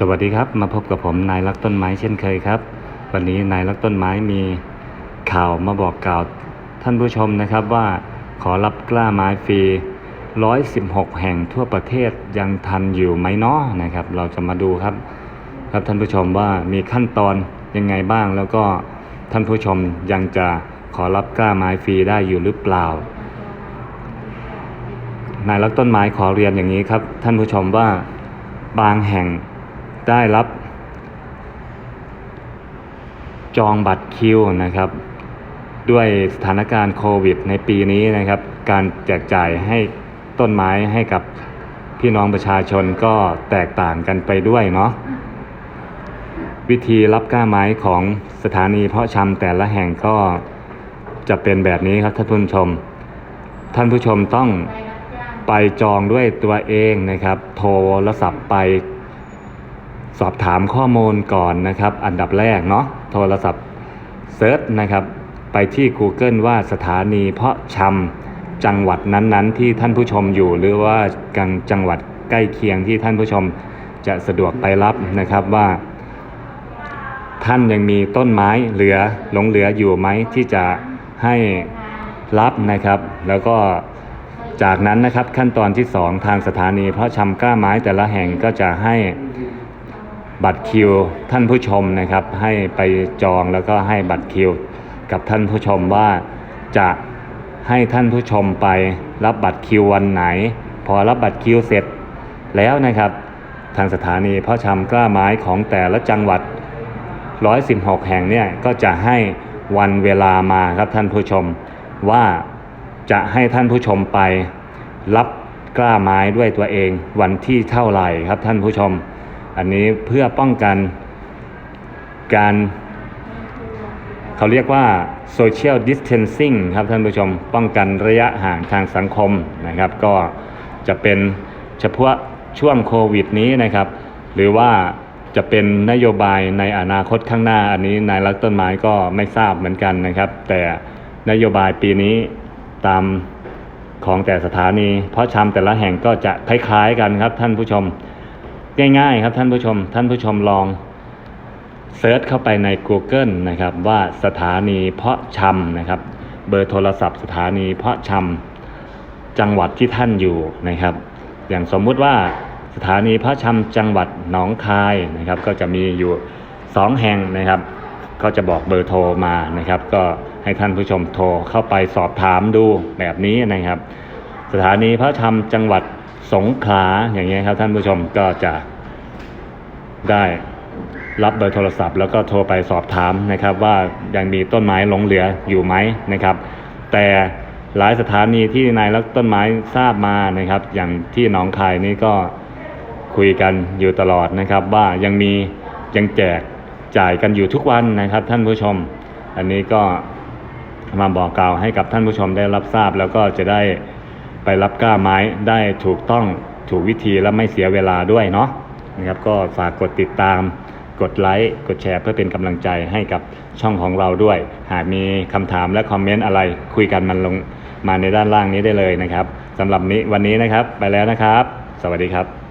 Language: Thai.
สวัสดีครับ มาพบกับผมนายรักต้นไม้เช่นเคยครับ วันนี้นายรักต้นไม้มีข่าวมาบอกกล่าวท่านผู้ชมนะครับว่าขอรับกล้าไม้ฟรี 116 แห่งทั่วประเทศยังทันอยู่ไหมเนาะนะครับ เราจะมาดูครับ ครับท่านผู้ชมว่ามีขั้นตอนยังไงบ้าง แล้วก็ท่านผู้ชมยังจะขอรับกล้าไม้ฟรีได้อยู่หรือเปล่านายรักต้นไม้ขอเรียนอย่างนี้ครับ ท่านผู้ชมว่าบางแห่ง ได้รับ จองบัตรคิวนะครับ ด้วยสถานการณ์โควิด ในปีนี้นะครับ การแจกจ่ายให้ต้นไม้ให้กับพี่น้องประชาชนก็แตกต่างกันไปด้วยเนาะวิธีรับก้าไม้ของสถานีเพาะชำแต่ละแห่งก็จะเป็นแบบนี้ครับท่านผู้ชม ท่านผู้ชมต้องไปจองด้วยตัวเองนะครับ โทรศัพท์ไป สอบถามข้อมูลก่อนนะครับ อันดับแรกเนาะโทรศัพท์เซิร์ชนะครับ ไปที่ Google ว่าสถานีเพาะชำจังหวัดนั้นๆ ที่ท่านผู้ชมอยู่ หรือว่ากังจังหวัดใกล้เคียงที่ท่านผู้ชมจะสะดวกไปรับนะครับว่า ท่านยังมีต้นไม้เหลือหลงเหลืออยู่ไหมที่จะให้รับนะครับ แล้วก็จากนั้นนะครับขั้นตอนที่ 2 ทางสถานีเพาะชำกล้าไม้แต่ละแห่งก็จะให้ บัตรคิวท่านผู้ชมนะครับ ให้ไปจองแล้วก็ให้บัตรคิว กับท่านผู้ชมว่าจะให้ท่านผู้ชมไปรับบัตรคิววันไหน พอรับบัตรคิวเสร็จแล้วนะครับ ทางสถานีพาะชำกล้าไม้ของแต่ละจังหวัด 116 แห่งเนี่ยก็จะให้วันเวลามาครับท่านผู้ชม ว่าจะให้ท่านผู้ชมไปรับกล้าไม้ด้วยตัวเองวันที่เท่าไหร่ครับท่านผู้ชม อันนี้เพื่อป้องกันการ เขาเรียกว่า social distancing ครับท่านผู้ชม ป้องกันระยะห่างทางสังคมนะครับ ก็จะเป็นเฉพาะช่วงโควิดนี้นะครับ หรือว่าจะเป็นนโยบายในอนาคตข้างหน้า อันนี้นายรักต้นไม้ก็ไม่ทราบเหมือนกันนะครับ แต่นโยบายปีนี้ตามของแต่สถานี เพราะชำแต่ละแห่งก็จะคล้ายๆกันครับท่านผู้ชม ง่ายๆครับท่านผู้ชม ท่านผู้ชมลองเซิร์ชเข้าไปใน Google นะครับ ว่าสถานีเพาะชำนะครับ เบอร์โทรศัพท์สถานีเพาะชำจังหวัดที่ท่านอยู่นะครับ อย่างสมมุติว่าสถานีเพาะชำจังหวัดหนองคายนะครับ ก็จะมีอยู่สองแห่งนะครับ ก็จะบอกเบอร์โทรมานะครับ ก็ให้ท่านผู้ชมโทรเข้าไปสอบถามดูแบบนี้นะครับ สถานีพระธรรมจังหวัด สงขลาอย่างเงี้ยครับท่านผู้ชมก็จะได้รับเบอร์โทรศัพท์แล้วก็โทรไปสอบถามนะครับ ว่ายังมีต้นไม้หลงเหลืออยู่ไหมนะครับ แต่หลายสถานีที่นายรักต้นไม้ทราบมานะครับ อย่างที่หนองคายนี่ก็คุยกันอยู่ตลอดนะครับ ว่ายังมียังแจกจ่ายกันอยู่ทุกวันนะครับ ท่านผู้ชม อันนี้ก็มาบอกกล่าวให้กับท่านผู้ชมได้รับทราบแล้วก็จะได้ ไปรับก้าไม้ได้ถูกต้องถูกวิธีและไม่เสียเวลาด้วยเนาะนะครับก็ฝากกดติดตาม กดไลค์กดแชร์เพื่อเป็นกำลังใจให้กับช่องของเราด้วย หากมีคำถามและคอมเมนต์อะไรคุยกันมันลงมาในด้านล่างนี้ได้เลยนะครับสำหรับนี้วันนี้นะครับไปแล้วนะครับ สวัสดีครับ